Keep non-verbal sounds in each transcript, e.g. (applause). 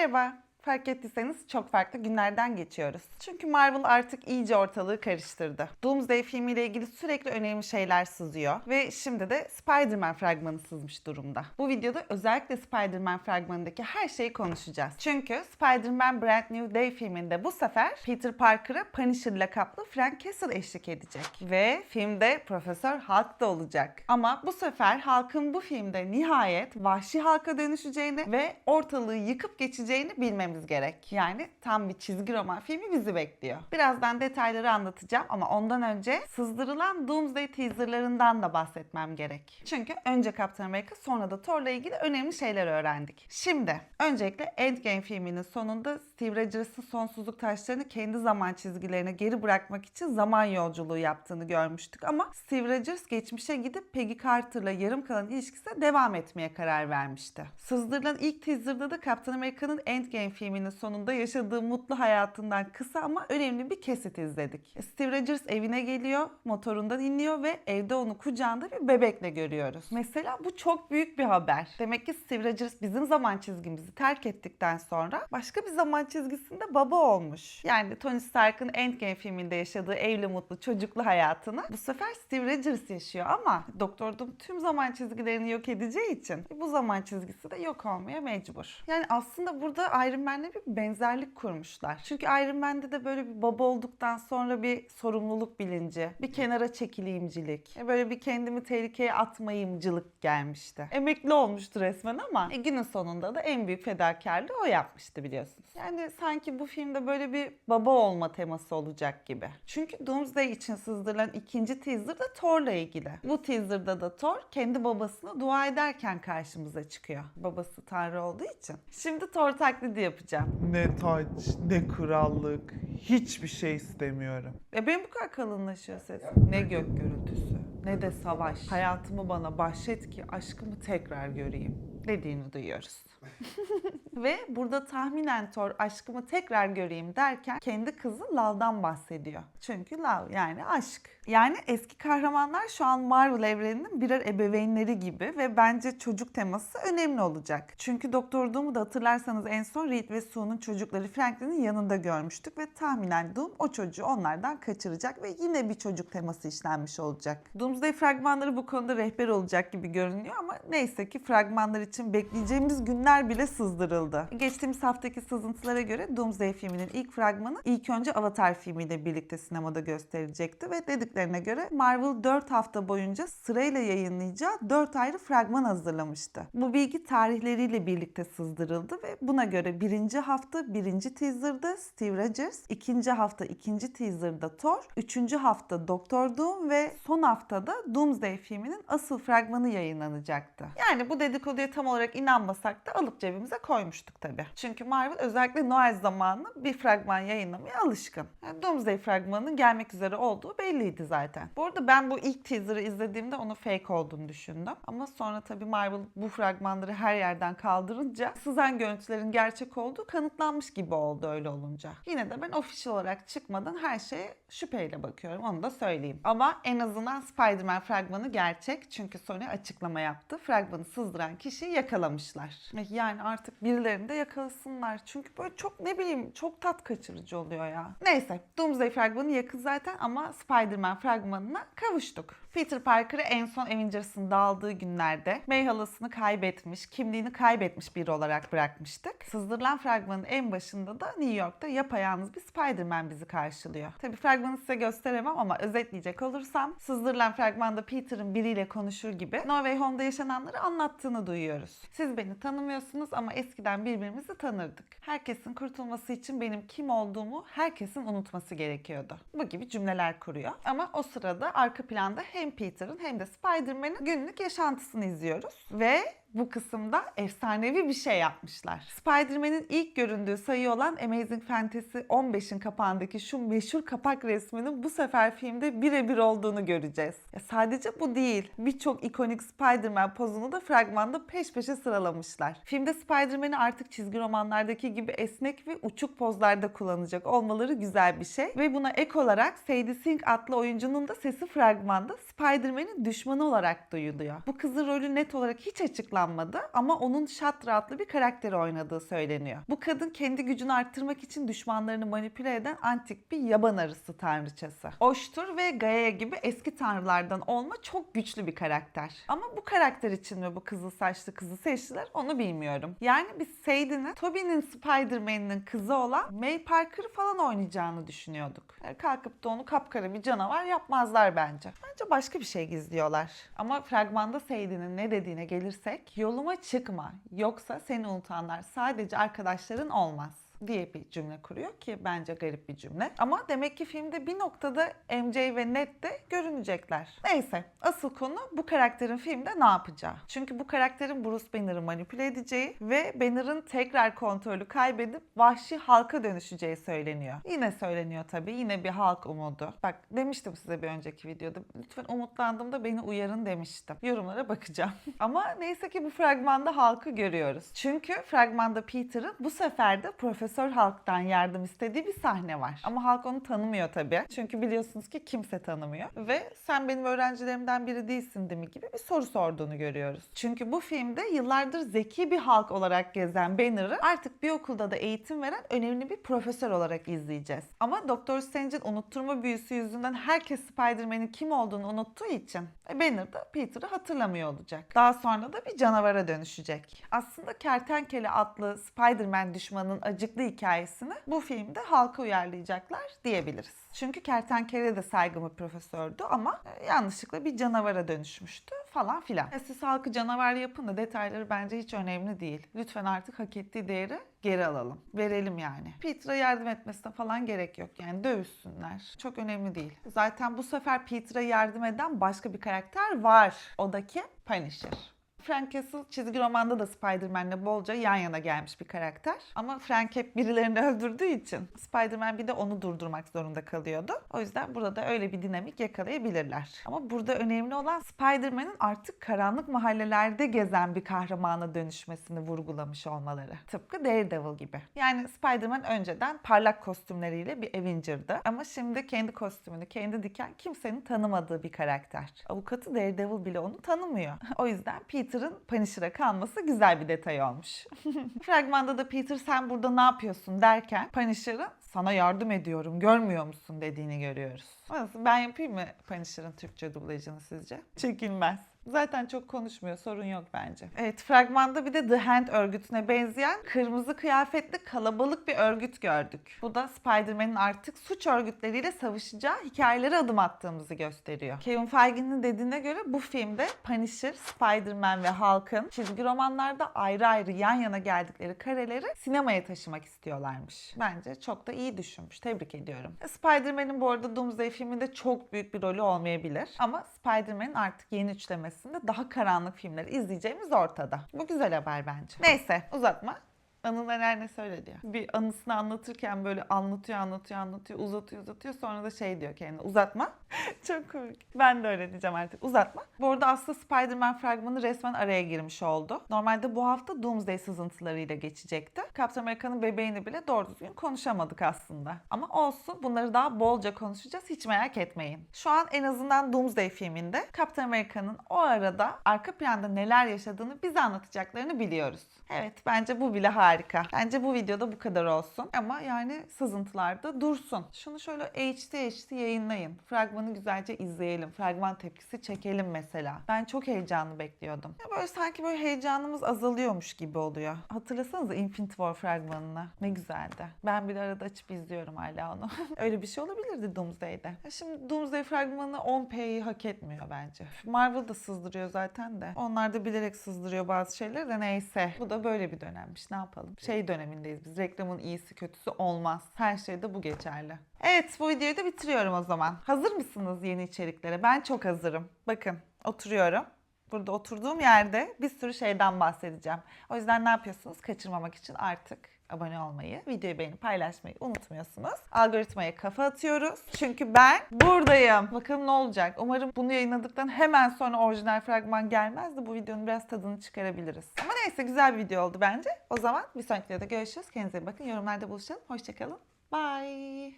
Исаева. Fark ettiyseniz çok farklı günlerden geçiyoruz. Çünkü Marvel artık iyice ortalığı karıştırdı. Doomsday filmiyle ilgili sürekli önemli şeyler sızıyor ve şimdi de Spider-Man fragmanı sızmış durumda. Bu videoda özellikle Spider-Man fragmanındaki her şeyi konuşacağız. Çünkü Spider-Man Brand New Day filminde bu sefer Peter Parker'a Punisher lakaplı Frank Castle eşlik edecek. Ve filmde Profesör Hulk da olacak. Ama bu sefer Hulk'ın bu filmde nihayet vahşi Hulk'a dönüşeceğini ve ortalığı yıkıp geçeceğini bilmemiz gerek. Yani tam bir çizgi roman filmi bizi bekliyor. Birazdan detayları anlatacağım ama ondan önce sızdırılan Doomsday teaserlarından da bahsetmem gerek. Çünkü önce Captain America sonra da Thor'la ilgili önemli şeyler öğrendik. Şimdi öncelikle Endgame filminin sonunda Steve Rogers'ın sonsuzluk taşlarını kendi zaman çizgilerine geri bırakmak için zaman yolculuğu yaptığını görmüştük ama Steve Rogers geçmişe gidip Peggy Carter'la yarım kalan ilişkisine devam etmeye karar vermişti. Sızdırılan ilk teaserda da Captain America'nın Endgame filminin sonunda yaşadığı mutlu hayatından kısa ama önemli bir kesit izledik. Steve Rogers evine geliyor, motorundan iniyor ve evde onu kucağında bir bebekle görüyoruz. Mesela bu çok büyük bir haber. Demek ki Steve Rogers bizim zaman çizgimizi terk ettikten sonra başka bir zaman çizgisinde baba olmuş. Yani Tony Stark'ın Endgame filminde yaşadığı evli mutlu çocuklu hayatını bu sefer Steve Rogers yaşıyor ama Doktor Doom tüm zaman çizgilerini yok edeceği için bu zaman çizgisi de yok olmaya mecbur. Yani aslında burada Iron Man'le bir benzerlik kurmuşlar. Çünkü Iron Man'de de böyle bir baba olduktan sonra bir sorumluluk bilinci, bir kenara çekileyimcilik, e, böyle bir kendimi tehlikeye atmayımcılık gelmişti. Emekli olmuştu resmen ama e, günün sonunda da en büyük fedakarlığı o yapmıştı biliyorsunuz. Yani sanki bu filmde böyle bir baba olma teması olacak gibi. Çünkü Doomsday için sızdırılan ikinci teaser da Thor'la ilgili. Bu teaserda da Thor kendi babasına dua ederken karşımıza çıkıyor. Babası Tanrı olduğu için. Şimdi Thor taklidi yapacağım. Ne taç, ne krallık, hiçbir şey istemiyorum. E benim bu kadar kalınlaşıyor ses. Ne gök gürültüsü, ne de savaş. Hayatımı bana bahşet ki aşkımı tekrar göreyim dediğini duyuyoruz. (laughs) Ve burada tahminen Thor aşkımı tekrar göreyim derken kendi kızı Lav'dan bahsediyor. Çünkü Lav yani aşk. Yani eski kahramanlar şu an Marvel evreninin birer ebeveynleri gibi ve bence çocuk teması önemli olacak. Çünkü Doktor Doom'u da hatırlarsanız en son Reed ve Sue'nun çocukları Franklin'in yanında görmüştük ve tahminen Doom o çocuğu onlardan kaçıracak ve yine bir çocuk teması işlenmiş olacak. Doomsday fragmanları bu konuda rehber olacak gibi görünüyor ama neyse ki fragmanlar için bekleyeceğimiz günler bile sızdırıldı. Geçtiğimiz haftaki sızıntılara göre Doomsday filminin ilk fragmanı ilk önce Avatar filmiyle birlikte sinemada gösterilecekti ve dediklerine göre Marvel 4 hafta boyunca sırayla yayınlayacağı 4 ayrı fragman hazırlamıştı. Bu bilgi tarihleriyle birlikte sızdırıldı ve buna göre birinci hafta birinci teaserda Steve Rogers, ikinci hafta ikinci teaserda Thor, üçüncü hafta Doctor Doom ve son haftada Doomsday filminin asıl fragmanı yayınlanacaktı. Yani bu dedikoduya tam olarak inanmasak da alıp cebimize koymuştuk tabii. Çünkü Marvel özellikle Noel zamanı bir fragman yayınlamaya alışkın. Yani Doomsday fragmanının gelmek üzere olduğu belliydi zaten. Bu arada ben bu ilk teaser'ı izlediğimde onun fake olduğunu düşündüm. Ama sonra tabii Marvel bu fragmanları her yerden kaldırınca sızan görüntülerin gerçek olduğu kanıtlanmış gibi oldu öyle olunca. Yine de ben official olarak çıkmadan her şeye şüpheyle bakıyorum onu da söyleyeyim. Ama en azından Spider-Man fragmanı gerçek çünkü Sony açıklama yaptı. Fragmanı sızdıran kişiyi yakalamışlar. Yani artık birilerini de yakalasınlar. Çünkü böyle çok ne bileyim çok tat kaçırıcı oluyor ya. Neyse Doomsday fragmanı yakın zaten ama Spider-Man fragmanına kavuştuk. Peter Parker'ı en son Avengers'ın dağıldığı günlerde May halasını kaybetmiş, kimliğini kaybetmiş biri olarak bırakmıştık. Sızdırılan fragmanın en başında da New York'ta yapayalnız bir Spider-Man bizi karşılıyor. Tabi fragmanı size gösteremem ama özetleyecek olursam sızdırılan fragmanda Peter'ın biriyle konuşur gibi No Way Home'da yaşananları anlattığını duyuyoruz. Siz beni tanımıyorsunuz ama eskiden birbirimizi tanırdık. Herkesin kurtulması için benim kim olduğumu herkesin unutması gerekiyordu. Bu gibi cümleler kuruyor. Ama o sırada arka planda hem Peter'ın hem de Spider-Man'in günlük yaşantısını izliyoruz. Ve bu kısımda efsanevi bir şey yapmışlar. Spider-Man'in ilk göründüğü sayı olan Amazing Fantasy 15'in kapağındaki şu meşhur kapak resminin bu sefer filmde birebir olduğunu göreceğiz. Ya sadece bu değil. Birçok ikonik Spider-Man pozunu da fragmanda peş peşe sıralamışlar. Filmde Spider-Man'i artık çizgi romanlardaki gibi esnek ve uçuk pozlarda kullanacak olmaları güzel bir şey. Ve buna ek olarak Sadie Sink adlı oyuncunun da sesi fragmanda Spider-Man'in düşmanı olarak duyuluyor. Bu kızın rolü net olarak hiç açıklanmıyor açıklanmadı ama onun Shatra adlı bir karakteri oynadığı söyleniyor. Bu kadın kendi gücünü arttırmak için düşmanlarını manipüle eden antik bir yaban arısı tanrıçası. Oştur ve Gaia gibi eski tanrılardan olma çok güçlü bir karakter. Ama bu karakter için mi bu kızıl saçlı kızı seçtiler onu bilmiyorum. Yani biz Sadie'nin Tobey'nin Spider-Man'in kızı olan May Parker'ı falan oynayacağını düşünüyorduk. Yani kalkıp da onu kapkara bir canavar yapmazlar bence. Bence başka bir şey gizliyorlar. Ama fragmanda Sadie'nin ne dediğine gelirsek yoluma çıkma. Yoksa seni unutanlar sadece arkadaşların olmaz diye bir cümle kuruyor ki bence garip bir cümle. Ama demek ki filmde bir noktada MJ ve Ned de görünecekler. Neyse asıl konu bu karakterin filmde ne yapacağı. Çünkü bu karakterin Bruce Banner'ı manipüle edeceği ve Banner'ın tekrar kontrolü kaybedip vahşi halka dönüşeceği söyleniyor. Yine söyleniyor tabii yine bir halk umudu. Bak demiştim size bir önceki videoda lütfen umutlandığımda beni uyarın demiştim. Yorumlara bakacağım. (laughs) Ama neyse ki bu fragmanda halkı görüyoruz. Çünkü fragmanda Peter'ın bu sefer de Profesör Hulk'tan yardım istediği bir sahne var. Ama halk onu tanımıyor tabii. Çünkü biliyorsunuz ki kimse tanımıyor. Ve sen benim öğrencilerimden biri değilsin değil mi gibi bir soru sorduğunu görüyoruz. Çünkü bu filmde yıllardır zeki bir halk olarak gezen Banner'ı artık bir okulda da eğitim veren önemli bir profesör olarak izleyeceğiz. Ama Doktor Strange'in unutturma büyüsü yüzünden herkes Spider-Man'in kim olduğunu unuttuğu için e, Banner da Peter'ı hatırlamıyor olacak. Daha sonra da bir canavara dönüşecek. Aslında Kertenkele adlı Spider-Man düşmanının acıklı hikayesini bu filmde halka uyarlayacaklar diyebiliriz. Çünkü Kertenkele de saygın bir profesördü ama e, yanlışlıkla bir canavara dönüşmüştü falan filan. E, siz halkı canavar yapın da detayları bence hiç önemli değil. Lütfen artık hak ettiği değeri geri alalım. Verelim yani. Peter'a yardım etmesine falan gerek yok. Yani dövüşsünler. Çok önemli değil. Zaten bu sefer Peter'a yardım eden başka bir karakter var. O da kim? Punisher. Frank Castle çizgi romanda da Spider-Man'le bolca yan yana gelmiş bir karakter. Ama Frank hep birilerini (laughs) öldürdüğü için Spider-Man bir de onu durdurmak zorunda kalıyordu. O yüzden burada da öyle bir dinamik yakalayabilirler. Ama burada önemli olan Spider-Man'in artık karanlık mahallelerde gezen bir kahramana dönüşmesini vurgulamış olmaları. Tıpkı Daredevil gibi. Yani Spider-Man önceden parlak kostümleriyle bir Avenger'dı. Ama şimdi kendi kostümünü kendi diken kimsenin tanımadığı bir karakter. Avukatı Daredevil bile onu tanımıyor. (laughs) o yüzden Peter'ın Punisher'a kalması güzel bir detay olmuş. (laughs) Fragmanda da Peter sen burada ne yapıyorsun derken Punisher'ın sana yardım ediyorum görmüyor musun dediğini görüyoruz. Nasıl ben yapayım mı Punisher'ın Türkçe dublajını sizce? Çekilmez. Zaten çok konuşmuyor. Sorun yok bence. Evet fragmanda bir de The Hand örgütüne benzeyen kırmızı kıyafetli kalabalık bir örgüt gördük. Bu da Spider-Man'in artık suç örgütleriyle savaşacağı hikayelere adım attığımızı gösteriyor. Kevin Feige'nin dediğine göre bu filmde Punisher, Spider-Man ve Hulk'ın çizgi romanlarda ayrı ayrı yan yana geldikleri kareleri sinemaya taşımak istiyorlarmış. Bence çok da iyi düşünmüş. Tebrik ediyorum. Spider-Man'in bu arada Doomsday filminde çok büyük bir rolü olmayabilir. Ama Spider-Man'in artık yeni üçlemesinde daha karanlık filmleri izleyeceğimiz ortada. Bu güzel haber bence. Neyse uzatma. Anıl Ener ne söyledi ya? Bir anısını anlatırken böyle anlatıyor, anlatıyor, anlatıyor, uzatıyor, uzatıyor. Sonra da şey diyor kendine uzatma. (laughs) Çok komik. Ben de öyle diyeceğim artık uzatma. Bu arada aslında Spider-Man fragmanı resmen araya girmiş oldu. Normalde bu hafta Doomsday sızıntılarıyla geçecekti. Captain America'nın bebeğini bile doğru düzgün konuşamadık aslında. Ama olsun bunları daha bolca konuşacağız hiç merak etmeyin. Şu an en azından Doomsday filminde Captain America'nın o arada arka planda neler yaşadığını bize anlatacaklarını biliyoruz. Evet bence bu bile harika. Bence bu videoda bu kadar olsun. Ama yani sızıntılarda dursun. Şunu şöyle HD HD yayınlayın. Fragmanı güzelce izleyelim. Fragman tepkisi çekelim mesela. Ben çok heyecanlı bekliyordum. Ya böyle sanki böyle heyecanımız azalıyormuş gibi oluyor. Hatırlasanıza Infinity War fragmanını. Ne güzeldi. Ben bile arada açıp izliyorum hala onu. (laughs) Öyle bir şey olabilirdi Doomsday'de. Ya şimdi Doomsday fragmanı 10p'yi hak etmiyor bence. Marvel da sızdırıyor zaten de. Onlar da bilerek sızdırıyor bazı şeyleri de neyse. Bu da böyle bir dönemmiş. Ne yapalım? Şey dönemindeyiz biz. Reklamın iyisi kötüsü olmaz. Her şeyde bu geçerli. Evet bu videoyu da bitiriyorum o zaman. Hazır mısınız yeni içeriklere? Ben çok hazırım. Bakın oturuyorum. Burada oturduğum yerde bir sürü şeyden bahsedeceğim. O yüzden ne yapıyorsunuz? Kaçırmamak için artık abone olmayı, videoyu beğenip paylaşmayı unutmuyorsunuz. Algoritmaya kafa atıyoruz. Çünkü ben buradayım. Bakalım ne olacak. Umarım bunu yayınladıktan hemen sonra orijinal fragman gelmez de bu videonun biraz tadını çıkarabiliriz. Ama neyse güzel bir video oldu bence. O zaman bir sonraki videoda görüşürüz. Kendinize bakın. Yorumlarda buluşalım. Hoşçakalın. Bye.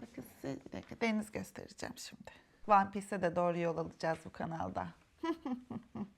Bakın size deniz göstereceğim şimdi. One Piece'e de doğru yol alacağız bu kanalda. (laughs)